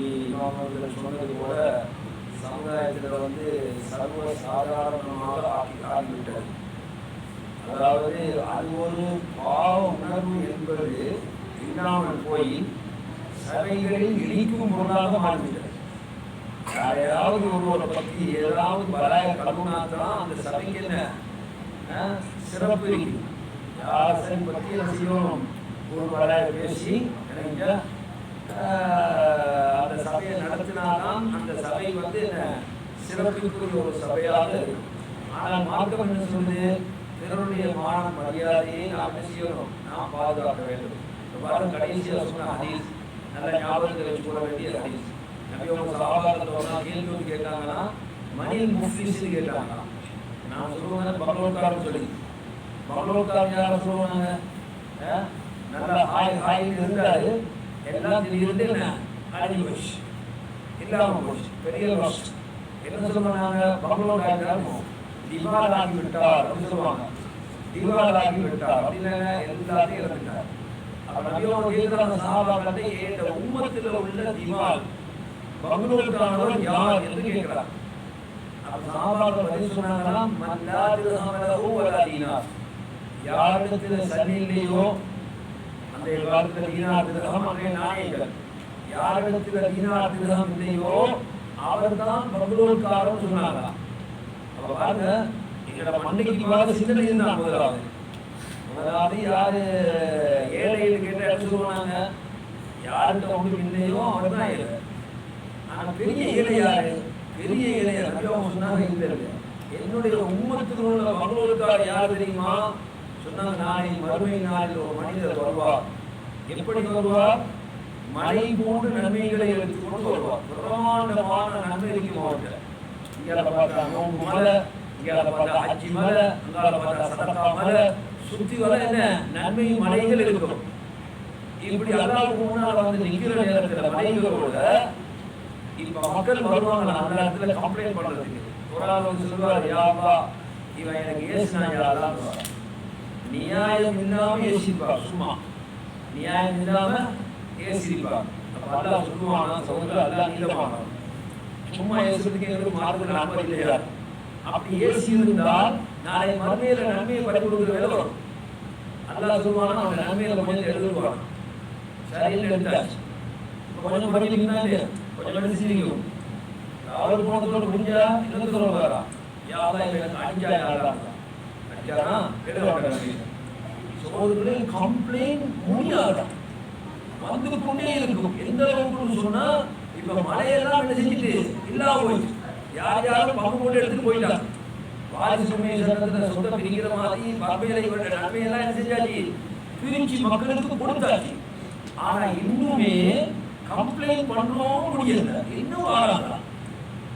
சொன்னது போல சமுதாயத்தில் வந்து சர்வ சாதாரணமாக ஆக்கி காண்பிட்டது அதாவது அது ஒரு பாவ உணர்வு என்பது இல்லாமல் போய் சபைகளில் இழிக்கும் பொருளாக மாறிவிட்டது. யாரையாவது ஒருவரை பற்றி ஏதாவது பலாய கருணாத்தான் அந்த சபைக்கு என்ன? சிறப்பு இருக்கும் யார் பற்றி செய்யணும்? ஒரு பலாய பேசி எனக்கு அந்த சபையை நடத்தினால்தான் அந்த சபை வந்து என்ன சிறப்புக்குரிய ஒரு சபையாக இருக்கும் ஆனால் மார்க்கம் என்ன சொல்லுது? பிறருடைய மான மரியாதையை நாம் செய்யணும்? நாம் பாதுகாக்க வேண்டும். இப்ப கடைசியாக சொன்ன ஹதீஸ். நல்ல ஞாபகத்தில் வச்சு போட வேண்டிய ஹதீஸ். நபி அவங்க ஒரு நாள் கேள்வி கேட்டாங்கன்னா மணில் முஃப்லிஸ்னு கேட்டாங்க. நான் சொல்லுவேன் பங்களோக்காரன் சொல்லி. பங்களோக்காரன் யாரும் சொல்லுவாங்க? நல்லா ஹாய் ஹாய் இருந்தாரு. எல்லாம் இருந்து என்ன? அழிஞ்சு போச்சு இல்லாம போச்சு பெரிய லாஸ்ட் என்ன சொல்லுவாங்க? பங்களோ பங்களோக்காரன் திவால் ஆகி விட்டார் அப்படின்னு சொல்லுவாங்க. திவால் ஆகி விட்டார் அப்படின்னு எல்லாத்தையும் இறந்துட்டார். அப்ப நபியோட அந்த சஹாபாக்களை ஏற்ற உம்மத்தில் உள்ள திவால் பங்களூருக்கானவர் யார் என்று கேட்கிறார். அப்ப சஹாபாக்கள் பதில் சொன்னாங்கன்னா மல்லா திருஹமலஹு வராதினார் யாரிடத்தில் சனி இல்லையோ அந்த காலத்தில் தீனார் திருகம் அங்கே நாணயங்கள் யாரிடத்தில் தீனார் திருகம் இல்லையோ அவர்தான் பங்களூருக்காரன் சொன்னாங்க அப்ப பாருங்க எங்களோட மண்டைக்கு வாத சிந்தனை இருந்தான் முதலாவது. முதலாவது யாரு? ஏழைன்னு கேட்ட என்ன சொல்லுவாங்க? யார்கிட்ட ஒன்று இல்லையோ அவர் தான் ஏழை. ஆனால் பெரிய ஏழை யாரு? பெரிய ஏழை நபி அவங்க சொன்னாங்க இல்ல இல்ல என்னுடைய உம்மத்தில் உள்ள மகளூருக்கார் யார் தெரியுமா? சொன்னாங்க நாளை மறுமை நாளில் ஒரு மனிதர் வருவார். எப்படி வருவார்? மழை போன்று நன்மைகளை எடுத்துக்கொண்டு வருவார். பிரமாண்டமான நன்மை இருக்கும் அவர்கிட்ட இங்கால பார்த்தா நோம்பு மலை இங்கால பார்த்தா அஜி மலை அங்கால பார்த்தா சதக்கா மலை சுத்தி வர என்ன? நன்மை மலைகள் இருக்கும். இப்படி அல்லாவுக்கு முன்னால வந்து நிக்கிற நேரத்துல மலைகளோட இப்ப மக்கள் வருவாங்க அந்த இடத்துல கம்ப்ளைண்ட் பண்றதுக்கு. ஒரு ஆள் வந்து சொல்லுவார் யாவா இவன் எனக்கு ஏசினா யாரெல்லாம் நியாயம் இல்லாம ஏசிப்பார் சும்மா. நியாயம் இல்லாம ஏசிப்பார் அப்ப அல்லாஹ் சொல்லுவானா சகோதரர் அல்லாஹ் நீளமானவன் சும்மா ஏசுறதுக்கு எங்களுக்கு மார்க்கத்தில் அனுமதி இல்லையா அப்படி ஏசி இருந்தால் நாளை மறுமையில நன்மையை பறி கொடுக்குற வேலை வரும். அல்லாஹ் சொல்லுவானா அவன் நன்மையில கொஞ்சம் எழுதுவான். சரின்னு எடுத்தாச்சு. கொஞ்சம் படிக்கிறீங்களா இல்லையா கொஞ்சம் படிச்சு சிரிக்கும். அவர் போனதோடு முடிஞ்சா இன்னொரு வரா யாரா எனக்கு அடிஞ்சா யாரா அடிச்சானா கம்ப்ளைண்ட் முடியாது? வந்து கொண்டே இருக்கும். எந்த அளவுக்கு சொன்னா இப்ப மழையெல்லாம் என்ன செஞ்சுட்டு இல்லாம போயிடுச்சு யார் யாரும் பங்கு போட்டு எடுத்துட்டு போயிட்டாங்க. வாரி சுமை சட்டத்துல சொந்த பிரிக்கிற மாதிரி பர்மையில இவருடைய நன்மையெல்லாம் என்ன செஞ்சாச்சு? பிரிஞ்சு மக்களுக்கு கொடுத்தாச்சு. ஆனா இன்னுமே கம்ப்ளைண்ட் பண்ணவும் முடியல. இன்னும் ஆறாங்க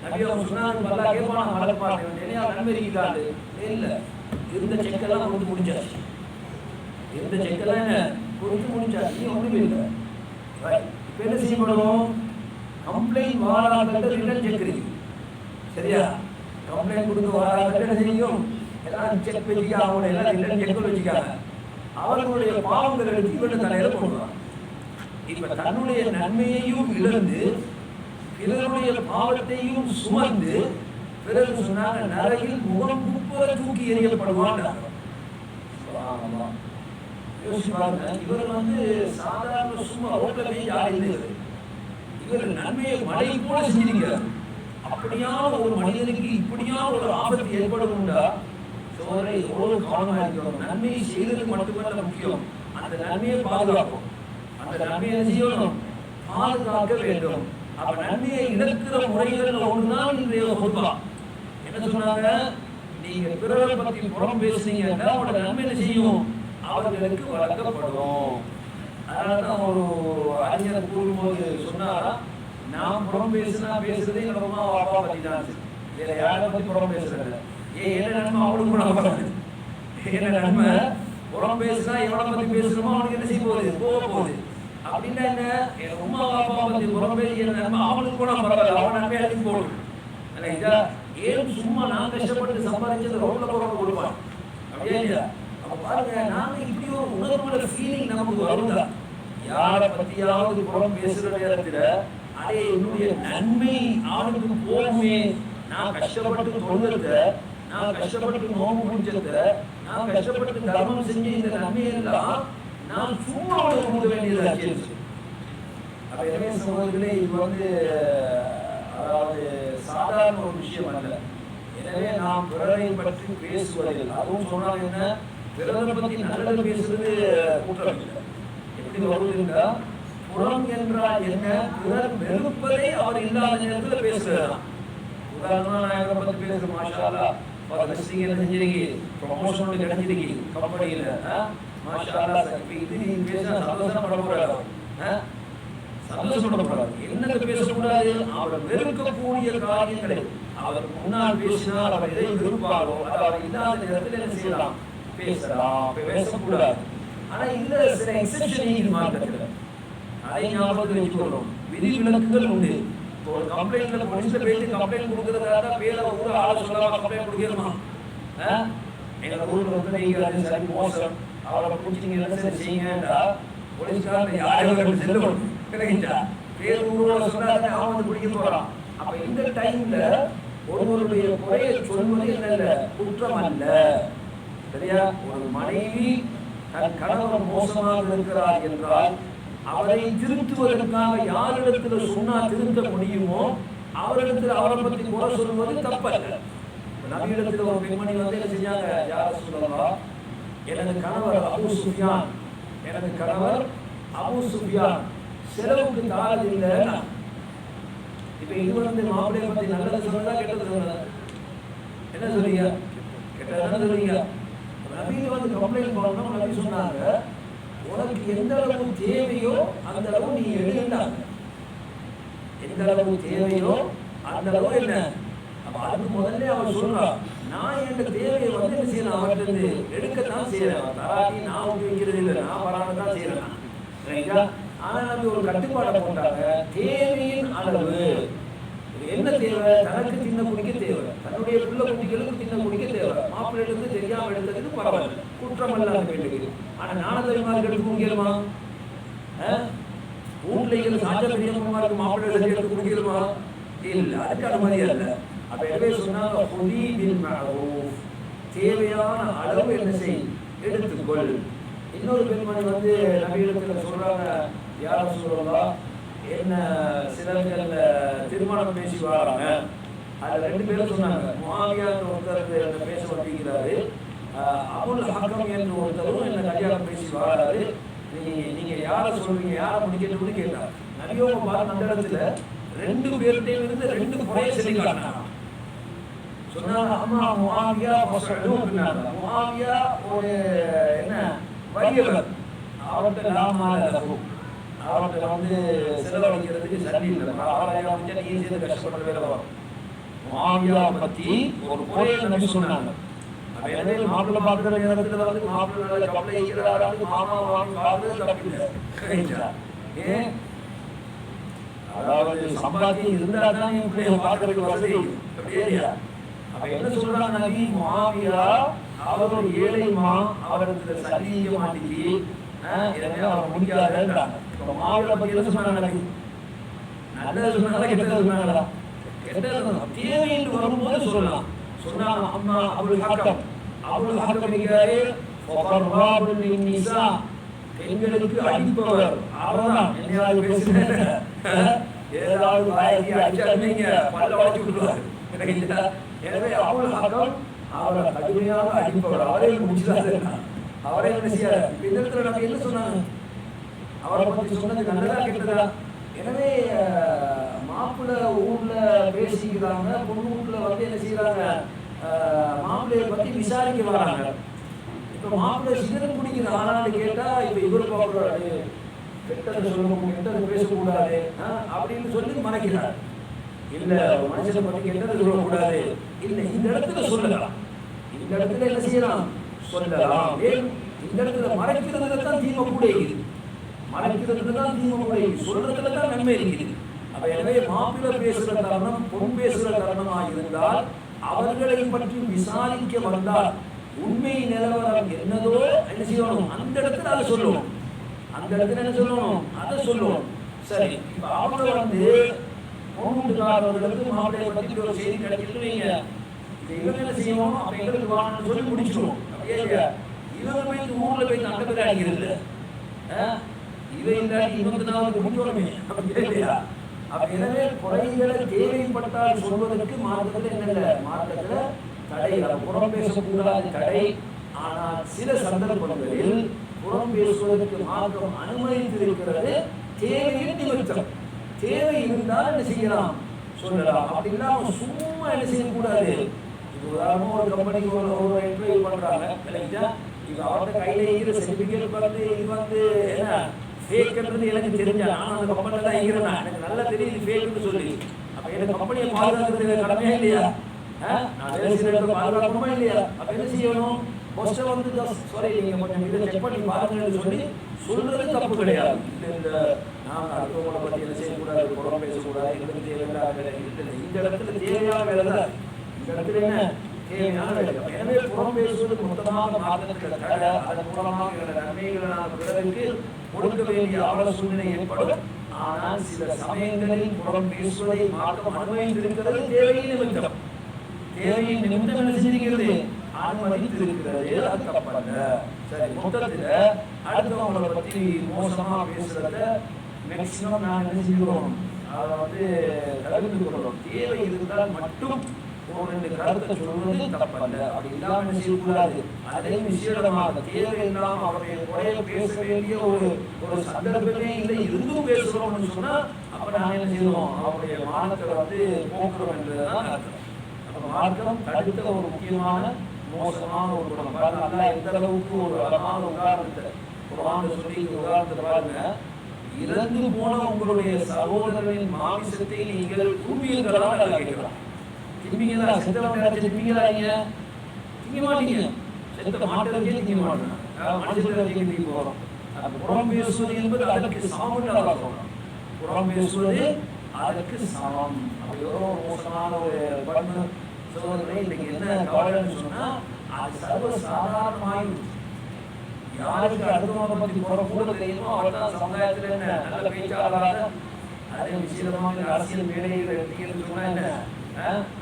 நபி அவங்க சொன்னாங்க நல்லா கேட்பாங்க மலைப்பாங்க நிறைய நன்மை இருக்காது இல்ல. இருந்த செக்கெல்லாம் கொடுத்து முடிஞ்சாச்சு இருந்த செக்கெல்லாம் என்ன? கொடுத்து முடிஞ்சாச்சு நீ இல்லை. இப்போ என்ன செய்யப்படணும் கம்ப்ளைண்ட் வாராங்கிட்ட ரிட்டர்ன் செக் இருக்கு. சரியா? கம்ப்ளைண்ட் கொடுத்து வாராங்கிட்ட என்ன செய்யும்? எல்லாம் செக் வச்சுக்க அவங்க எல்லாம் ரிட்டர்ன் செக் வச்சுக்காங்க. அவர்களுடைய பாவங்கள் எடுத்து இவன் தலையில போடுவான் இப்ப தன்னுடைய நன்மையையும் இழந்து பிறருடைய பாவத்தையும் சுமந்து பிறகு சொன்னாங்க நரகில் முகம் குப்புற தூக்கி எறியப்படுவான் யோசிச்சு பாருங்க இவர் வந்து சாதாரண சும்மா ரோட்ல போய் யாரும் இவர். நன்மையை மழை கூட செஞ்சிருக்கிறார் அப்படியான ஒரு மனிதனுக்கு இப்படியான ஒரு ஆபத்து ஏற்படும்டா. சோதரை எவ்வளவு கவனமா இருக்கணும் நன்மையை செய்தது மட்டுமல்ல முக்கியம். அந்த நன்மையை பாதுகாக்கும். அந்த நன்மையை செய்யணும்? பாதுகாக்க வேண்டும். அப்ப நன்மையை இழக்கிற முறைகள் ஒன்றுதான் இன்றைய ஹுத்பா என்ன சொன்னாங்க? நீங்க பிறரை பத்தி புறம் பேசுனீங்கன்னா அவனோட நன்மை என்ன செய்யும்? அவர்களுக்கு வழங்கப்படும் அதனாலதான் ஒரு அறிஞர் கூறும்போது சொன்னாரா நான் புறம் பேசுனா பேசுறதே எங்க அம்மா அப்பா பத்தி தான் வேற யாரை பத்தி புறம் பேசுறது? ஏ என்ன நன்மை அவளுக்கு கூட வராது. என்ன நன்மை? புறம் பேசுனா எவ்வளவு பத்தி பேசுறோமோ அவனுக்கு என்ன செய்ய போகுது? போக போகுது. அப்படின்னா என்ன? என் அம்மா அப்பா பத்தி புறம் பேசி என்ன நன்மை அவனுக்கு கூட பரவாயில்ல. அவன் நன்மை அழைச்சி போடும். இல்ல ஏன் சும்மா நான் கஷ்டப்பட்டு சம்பாதிச்சது ரோட்ல போறவங்க கொடுப்பான் அப்படியே இல்லையா அப்ப பாருங்க நாங்க இப்படி ஒரு உணர்வுல ஃபீலிங் நமக்கு வருதா? யாரை பத்தியாவது புறம் பேசுற நேரத்துல அடே என்னுடைய நன்மை அவனுக்கு போகுமே நான் கஷ்டப்பட்டு தொழுகிறத நான் கஷ்டப்பட்டு நோம்பு பிடிச்சத நான் கஷ்டப்பட்டு தர்மம் செஞ்ச இந்த நன்மையெல்லாம் நான் சும்மா அவனுக்கு கொடுக்க வேண்டியதாச்சு அப்ப எனவே சகோதரர்களே இது வந்து அதாவது சாதாரண ஒரு விஷயம் அல்ல. எனவே நாம் பிறரை பற்றி பேசுவதில் அதுவும் சொன்னால் என்ன? பிறரை பற்றி நல்லது பேசுறது குற்றம் இல்லை. எப்படி வருவதுன்னா புறம் என்றால் என்ன? பிறர் வெறுப்பதை அவர் இல்லாத நேரத்தில் பேசுறதுதான் உதாரணமா நான் இவரை பத்தி பேசுறேன் மாஷாலா ஃபர்ஸ்டிங் என்ன செஞ்சிருக்கீங்க ப்ரொமோஷன் ஒன்று கிடைச்சிருக்கீங்க கம்பெனியில் மாஷாலா இப்போ இது நீ பேசினா சந்தோஷப்பட போறாரு சந்தோஷப்படக்கூடாது. என்னங்க பேசக்கூடாது? அவர் வெறுக்கக்கூடிய காரியங்களை. அவர் முன்னால் பேசினால் அவர் எதை விரும்பாரோ அவர் இல்லாத நேரத்தில் என்ன செய்யலாம்? பேசலாம். பேசக்கூடாது. ஆனா இதுல சில எக்ஸெப்ஷன் இருக்குது மார்க்கத்தில் அதை ஞாபகத்தில் வச்சுக்கணும். விதிவிலக்குகள் உண்டு. ஒரு கம்ப்ளைண்ட்ல போலீஸ்ல போயிட்டு கம்ப்ளைண்ட் கொடுக்கறதா பேர ஊர் ஆள சொல்லாம கம்ப்ளைண்ட் கொடுக்கணுமா? எங்க ஊர்ல வந்து நீங்க சரி மோசம். அவரை பிடிச்சிங்க சரி செய்யுங்கடா. போலீஸ்காரன் யாரும் செல்லும் கிடைக்கின்றார் பேர் ஊரோட சொல்லாத அவன் வந்து பிடிக்க போறான்? அப்ப இந்த டைம்ல ஒருவருடைய குறையை சொல்வது என்னல்ல குற்றம் அல்ல. சரியா? ஒரு மனைவி தன் கணவர் மோசமாக இருக்கிறார் என்றால் அவரை திருத்துவதற்காக யாரிடத்தில் சொன்னா திருத்த முடியுமோ அவரிடத்தில் அவரை பற்றி குறை சொல்வது தப்பல்ல. நபியிடத்தில் ஒரு பெண்மணி வந்து என்ன செஞ்சாங்க? யார சொல்லலாம் எனது கணவர் அபு சுஃபியான். எனது கணவர் அபு சுஃபியான். செலவுக்கு தாரது இல்லை. இப்ப இது வந்து மாப்பிள்ளைய பத்தி நல்லது சொல்றதா கெட்டது சொல்றதா என்ன சொல்றீங்க? கெட்டதான சொல்றீங்க? ரவி வந்து கம்ப்ளைண்ட் பண்ணணும் நபி சொன்னாங்க. உனக்கு எந்த அளவு தேவையோ அந்த அளவு நீ எடுத்தாங்க எந்த அளவு தேவையோ அந்த அளவு என்ன? அப்ப அதுக்கு முதல்ல அவன் சொல்றா நான் என் தேவையை வந்து என்ன செய்யணும்? அவர்கிட்ட இருந்து எடுக்கத்தான் செய்யறேன் தராட்டி நான் உபயோகிக்கிறது இல்லை நான் வராமல் தான் செய்யறேன் ரைட்டா ஆனா அது ஒரு கட்டுப்பாடை போட்டாங்க. தேவையின் அளவு. என்ன தேவை? தனக்கு தின்ன குடிக்க தேவை. தன்னுடைய பிள்ளை குட்டிகளுக்கு தின்ன குடிக்க தேவை. மாப்பிள்ளை இருந்து தெரியாம எடுத்தது பரவாயில்ல. குற்றம் அல்ல அந்த பெண்ணுக்கு. ஆனா ஞானதரிமாருக்கு எடுத்து குடிக்கணுமா? வீட்டுல சாஜ பெரியம்மாருக்கு மாப்பிள்ளை எடுத்து குடிக்கணுமா? இல்ல அதுக்கு அனுமதி அல்ல. அப்ப எனவே சொன்னாங்க "ஹுதி பில் தேவையான அளவு என்ன செய்? எடுத்துக்கொள். இன்னொரு பெண்மணி வந்து நவீனத்தில் சொல்றாங்க யார சொல்லலாம் என்ன சிலர்கள் திருமணம் பேசி வராங்க அதுல ரெண்டு பேரும் சொன்னாங்க முகாமியார் ஒருத்தர் என்ன பேச வந்திருக்கிறாரு அபுல் ஹக்கம் என்று ஒருத்தரும் என்ன கல்யாணம் பேசி வராரு நீ நீங்க யார சொல்றீங்க யார முடிக்கணும்னு கேட்டார். நபியோக பார்த்த அந்த இடத்துல ரெண்டு பேர்கிட்டையும் இருந்து ரெண்டு குறைய சொல்லி காட்டினாங்க. சொன்னாங்க அம்மா முஆவியா ஃபஸ்அலூன்னாங்க ஒரு என்ன வலியவர் அவர்கிட்ட லாமால லஹு அவர்கிட்ட வந்து செலவழிக்கிறதுக்கு சரி இல்லை. அவரை வந்து நீ செய்து வேலை வரும் முஆவியா பற்றி ஒரு குறையை நம்பி சொன்னாங்க. அப்ப மாப்பிள்ளை பார்க்குற நேரத்தில் வந்து மாப்பிள்ளை நல்ல கவலை இருக்கிறாரு மாமா வாங்க பார்க்கறது தப்பில்லை ஏன்? அதாவது சம்பாத்தியம் இருந்தா தான் என் பிள்ளைய பார்க்கறதுக்கு வசதி அப்படியே இல்லையா அப்ப என்ன சொல்றாங்க நபி? மாவியா அவர் ஒரு ஏழைமா அவருக்கு சதிக்க மாட்டேங்கி எனவே அவர் முடிக்காதுன்றாங்க. இப்ப மாவில பத்தி சொன்னாங்க நல்லது சொன்னாங்களா கெட்டது சொன்னாங்களா கெட்டது தேவை என்று வரும்போது சொல்லலாம் சொன்னாங்க அம்மா அபுல் ஹக்கம் அபுல் ஹக்கம் இருக்கிறாரே பெண்களுக்கு அடிப்பவர் அவர்தான் என்னையாவது பேசுறேன் ஏதாவது வாய்க்கு அடிச்சாருங்க பல்ல வளைச்சு விட்டுருவாரு எனவே அபுல் ஹக்கம் அவரை கடுமையாக அடிப்பவர் அவரே முடிச்சாரு அவரே என்ன செய்யாரு இந்த இடத்துல நம்ம என்ன சொன்னாங்க அவரை பற்றி சொன்னது நல்லதா கெட்டதா எனவே மாப்பிள்ளை ஊர்ல பேசிக்கிறாங்க பொண்ணு வீட்டுல வந்து என்ன செய்யறாங்க மாப்பிள்ளையை பத்தி விசாரிக்க வராங்க. இப்ப மாப்பிள்ளை சிகரெட் குடிக்கிற ஆளான்னு கேட்டா இப்ப இவர் பாக்குறாரு. கெட்டது சொல்லணும் கெட்டது பேசக்கூடாது அப்படின்னு சொல்லி மறைக்கிறார். இல்ல ஒரு மனுஷனை பத்தி கெட்டது சொல்லக்கூடாது. இல்ல இந்த இடத்துல சொல்லலாம். இந்த இடத்துல என்ன செய்யலாம்? சொல்லலாம். இந்த இடத்துல மறைக்கிறதுல தான் தீமை கூட இருக்குது மறைக்கிறதுல தான் தீமை சொல்றதுல தான் நன்மை இருக்குது. அப்ப எனவே மாப்பிள்ள பேசுகிற தருணம் பொன் பேசுகிற தருணமாக இருந்தால் அவர்களை பற்றி விசாரிக்க வந்தால் உண்மை நிலவரம் என்னதோ என்ன செய்யணும்? அந்த இடத்துல அதை சொல்லுவோம் அந்த இடத்துல என்ன சொல்லணும்? அதை சொல்லுவோம் சரி இப்ப அவங்க வந்து பொண்ணுக்காரர்களுக்கு மாப்பிள்ளையை பத்தி ஒரு செய்தி கிடைக்கிறது வைங்க. இவங்க என்ன செய்யணும்? அப்ப எங்களுக்கு வாங்கணும்னு சொல்லி முடிச்சிருவோம். இவங்க போய் ஊர்ல போய் நல்ல பேர் அடிக்கிறது இவை இவன் இல்லாட்டி இவங்க தான் வந்து இல்லையா அப்ப எனவே குறைகளை தேவைப்பட்டால் சொல்வதற்கு மார்க்கத்தில் என்னல்ல மார்க்கத்துல தடை. இல்லை. புறம் பேசக்கூடாது தடை. ஆனால் சில சந்தர்ப்பங்களில் புறம் பேசுவதற்கு மார்க்கம் அனுமதித்திருக்கிறது. தேவையில் நிமித்தம். தேவை இருந்தால் என்ன செய்யலாம்? சொல்லலாம். அப்படின்னா அவன் சும்மா என்ன செய்யக்கூடாது? இப்போ உதாரணமாக ஒரு கம்பெனிக்கு ஒரு ஒரு இன்டர்வியூ பண்ணுறாங்க இல்லைங்களா இது அவர்கிட்ட கையில இருக்கிற சர்டிஃபிகேட் வந்து இது வந்து என்ன? ஃபேக்ன்றது எனக்கு தெரிஞ்சா நான் அந்த கம்பெனியில் தான் இருக்கிறேன் எனக்கு நல்லா தெரியுது ஃபேக்னு சொல்லி. அப்போ எனக்கு கம்பெனியை பாதுகாக்கிறது கடமையா இல்லையா? ஆ? நான் வேலை செய்யறது பாதுகாக்கணுமா இல்லையா? அப்போ என்ன செய்யணும்? ஃபர்ஸ்ட் வந்து சாரி நீங்கள் கொஞ்சம் இதை செக் பண்ணி பாருங்கன்னு சொல்லி சொல்றது தப்பு கிடையாது. இந்த இந்த நான் அடுத்தவங்களை பற்றி என்ன செய்யக்கூடாது குடம் பேசக்கூடாது எங்களுக்கு தேவையான வேலை இந்த இடத்துல தேவையான வேலை தான். இந்த இடத்துல என்ன? எனவே புறம் பேசுவது மொத்தமாக மாதத்தில் தடை அதன் மூலமாக நன்மைகளை நாம் பிறருக்கு கொடுக்க வேண்டிய அவல சூழ்நிலை ஏற்படும். ஆனால் சில சமயங்களில் புறம் பேசுவதை மாற்றம் அனுமதித்திருக்கிறது தேவையின் நிமித்தம். தேவையின் நிமித்தம் என்ன செஞ்சிருக்கிறது அனுமதித்திருக்கிறது. அது தப்பல்ல. சரி மொத்தத்துல அடுத்தவங்களை பத்தி மோசமா பேசுறத மேக்சிமம் நான் என்ன செய்கிறோம் அதை வந்து தவிர்த்து கொள்றோம் தேவை இருந்தால் மட்டும் ஒரு ரெண்டு கருத்தை சொல்வது தப்பல்ல. அப்படி இல்லாம என்ன செய்யக்கூடாது? அதையும் விசேடமாக தேவை இல்லாம அவருடைய குறைய பேச வேண்டிய ஒரு ஒரு சந்தர்ப்பமே இல்லை. இருந்தும் பேசுறோம்னு சொன்னா அப்ப நாங்க என்ன செய்யறோம் அவருடைய மானத்தை வந்து போக்குறோம் என்றதுதான் அர்த்தம். அப்ப மார்க்கம் தடுத்த ஒரு முக்கியமான மோசமான ஒரு குணம் பாருங்க அல்லாஹ் எந்த அளவுக்கு ஒரு அழகான உதாரணத்தை குர்ஆன்ல சொல்லி உதாரணத்தை பாருங்க. இறந்து போன உங்களுடைய சகோதரனின் மாமிசத்தை நீங்கள் உண்மையில்களா கேட்கலாம் திம்பிங்களா செத்தவன் நினைச்சு திம்பிங்களா நீங்க திங்க மாட்டீங்க. செத்த மாட்டவர்களே திங்க மாட்டோம் மனுஷர்களுக்கு திங்க போறோம். அப்ப புறம் பேசுவது என்பது அதற்கு சமம் நல்லா சொல்றோம். புறம் பேசுவது அதற்கு சமம். அப்படி மோசமான ஒரு பண்பு சோதனை இன்னைக்கு என்ன கவலைன்னு சொன்னா அது சர்வ சாதாரணமாயிடுச்சு யாருக்கு அடுத்தவங்க பத்தி போற கூட தெரியுமோ அவர் தான் சமுதாயத்துல என்ன நல்ல பேச்சாளராக அதே விசேஷமாக அரசியல் மேடைகள் எடுத்தீங்கன்னு சொன்னா என்ன?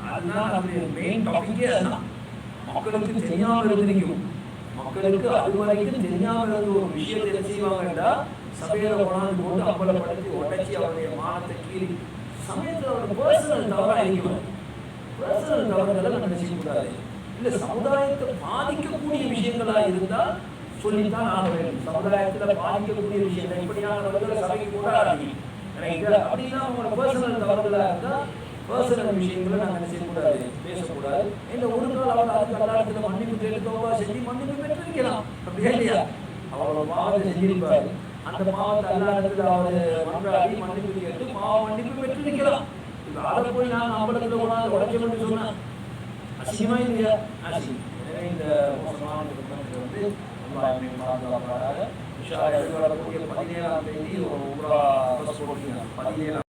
அதுதான் அது மெயின் டாபிக்கே அதுதான். மக்களுக்கு தெரியாமல் இருந்திருக்கும். மக்களுக்கு அது வரைக்கும் தெரியாம இருந்த ஒரு விஷயத்தை என்ன செய்வாங்கடா சபையில கொண்டாந்து போட்டு அம்பலப்படுத்தி உடச்சி அவருடைய மானத்தை கீழி சமயத்தில் அவருடைய பர்சனல் தவறாக இருக்கும் பர்சனல் தவறுகளை நம்ம செய்யக்கூடாது இல்லை சமுதாயத்தை பாதிக்கக்கூடிய விஷயங்களாக இருந்தால் சொல்லித்தான் ஆக வேண்டும். சமுதாயத்தில் பாதிக்கக்கூடிய விஷயங்கள் இப்படியானவர்களை சபைக்கு கூட அப்படின்னா அவங்களோட பர்சனல் தவறுகளா இருந்தால் பர்சனல் விஷயங்களை நாங்கள் என்ன செய்யக்கூடாது பேசக்கூடாது. இல்லை ஒரு நாள் அவர் அது கல்லாடத்தில் மன்னிப்பு கேட்டுக்கோவா செஞ்சு மன்னிப்பு பெற்றிருக்கலாம். அப்படியே இல்லையா? அவரோட பாவத்தை செஞ்சிருப்பார் அந்த பாவத்தை அல்லாடத்துல அவர் மன்றாடி மன்னிப்பு கேட்டு பாவ மன்னிப்பு பெற்றிருக்கலாம். இப்ப அதை போய் நான் அம்பலத்தில் போனால் கொண்டாந்து உடைக்கணும்னு சொன்னேன் அசிங்கமா இல்லையா? அசிங்கம். எனவே இந்த மோசமான குடும்பத்தை வந்து ரொம்ப பாதுகாப்பாக இன்ஷா அல்லாஹ் பதினேழாம் தேதி ஒரு உம்ரா பஸ் போட்டீங்க பதினேழாம்